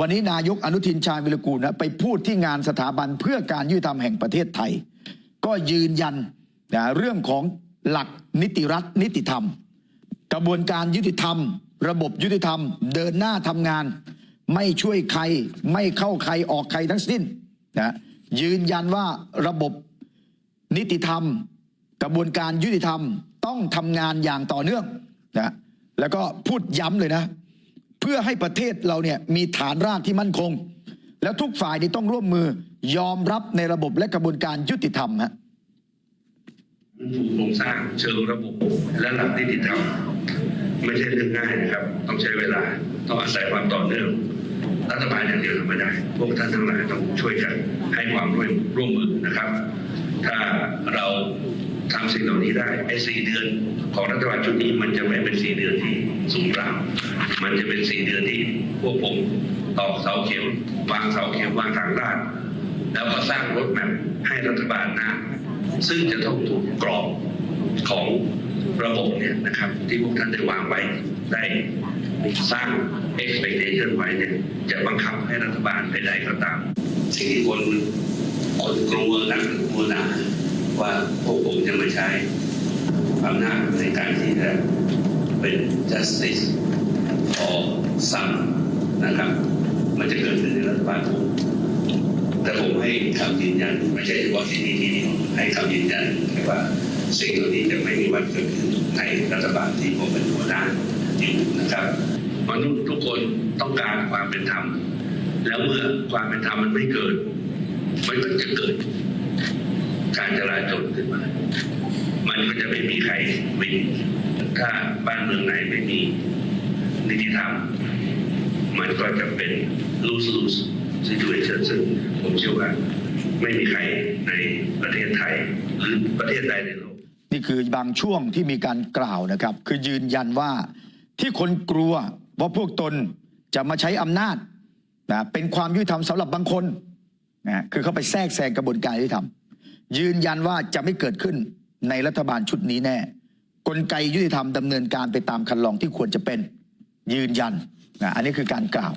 วันนี้นายกอนุทินชาญวิรกูลนะไปพูดที่งานสถาบันเพื่อการยุติธรรมแห่งประเทศไทย ก็ยืนยันนะเรื่องของหลักนิติรัฐนิติธรรม กระบวนการยุติธรรม ระบบยุติธรรม เดินหน้าทำงาน ไม่ช่วยใครไม่เข้าใครออกใครทั้งสิ้นนะยืนยันว่าระบบนิติธรรม กระบวนการยุติธรรมต้องทำงานอย่างต่อเนื่องนะแล้วก็พูดย้ำเลยนะ พื่อให้ประเทศเราเนี่ยมีฐานรากที่มั่นคง แล้วทุกฝ่ายนี่ต้องร่วมมือยอมรับในระบบและกระบวนการยุติธรรมฮะฟูโครงสร้างเชิงระบบและหลักนิติธรรมไม่ใช่เรื่องง่ายนะครับ ต้องใช้เวลาต้องอาศัยความต่อเนื่องรัฐบาลอย่างเดียวทำไม่ได้ พวกท่านทั้งหลายต้องช่วยกันให้ความร่วมร่วมมือนะครับ ถ้าเรา สิ่งเหล่านี้ได้ไอ้สี่เดือนของรัฐบาลชุดนี้มันจะไม่เป็นสี่เดือนที่สูงเปล่ามันจะเป็นสี่เดือนที่พวกผมตอกเสาเข็มวางเสาเข็มวางทางลาดแล้วก็สร้างรถแมพให้รัฐบาลนะซึ่งจะต้องถูกกรอบของระบบเนี่ยนะครับ ที่พวกท่านได้วางไว้ได้สร้าง expectation ไว้เนี่ยจะบังคับให้รัฐบาลไปใดก็ตาม สิ่งที่คนคนกลัวนักกลัวหนาว่าพวกผ จะมาใช้อำนาจในการที่จะเป็น justice for some นะครับ มันจะเกิดขึ้นในรัฐบาลผมแต่ผมให้คำยืนยันไม่ใช่เฉพาะที่นี่ที่เดียวให้คำยืนยันว่าสิ่งเหล่านี้จะไม่มีวันเกิดขึ้นในรัฐบาลที่ผมเป็นหัวหน้าอยู่นะครับมนุษย์ทุกคนต้องการความเป็นธรรม แล้วเมื่อความเป็นธรรมมันไม่เกิด มันก็จะเกิด การจราจนขึ้น มันก็จะไม่มีใครวินถ้าบ้านเมืองไหนไม่มีนิติธรรม มันก็จะเป็น lose lose situation ซึ่งผมเชื่อว่าไม่มีใครในประเทศไทย หรือประเทศใดในโลกนี่คือบางช่วงที่มีการกล่าวนะครับ คือยืนยันว่าที่คนกลัวว่าพวกตนจะมาใช้อำนาจนะเป็นความยุติธรรมสำหรับบางคนนะคือเขาไปแทรกแซงกระบวนการยุติธรรม ยืนยันว่าจะไม่เกิดขึ้นในรัฐบาลชุดนี้แน่ กลไกยุติธรรมดำเนินการไปตามคันลองที่ควรจะเป็นยืนยันนะอันนี้คือการกล่าว